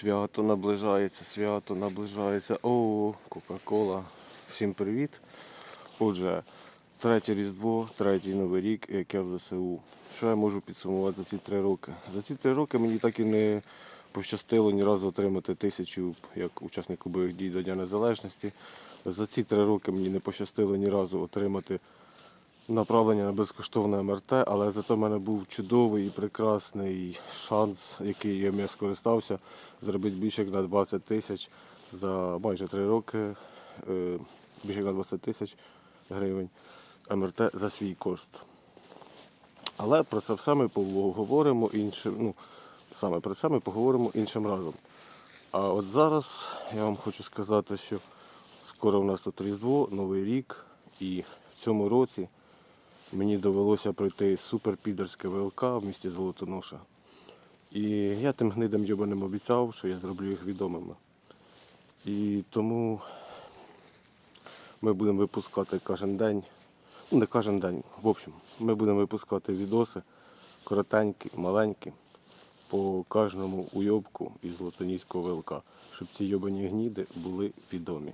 Свято наближається, свято наближається. О, Кока-Кола. Всім привіт. Отже, третє Різдво, третій Новий рік, як я в ЗСУ. Що я можу підсумувати за ці три роки? За ці три роки мені так і не пощастило ні разу отримати тисячу як учаснику бойових дій до Дня Незалежності. За ці три роки мені не пощастило ні разу отримати направлення на безкоштовне МРТ, але зато в мене був чудовий і прекрасний шанс, який я скористався, зробити більше як на 20 тисяч за майже 3 роки, е, більше як на 20 тисяч гривень МРТ за свій кошт. Але про це все ми поговоримо іншим. Ну, саме про це ми поговоримо іншим разом. А от зараз я вам хочу сказати, що скоро в нас тут Різдво, Новий рік, і в цьому році мені довелося пройти суперпідерське ВЛК в місті Золотоноша. І я тим гнидам йобаним обіцяв, що я зроблю їх відомими. І тому ми будемо випускати кожен день, ну не кожен день, в общем, ми будемо випускати відоси коротенькі, маленькі, по кожному уйобку із Золотоніського ВЛК, щоб ці йобані гніди були відомі.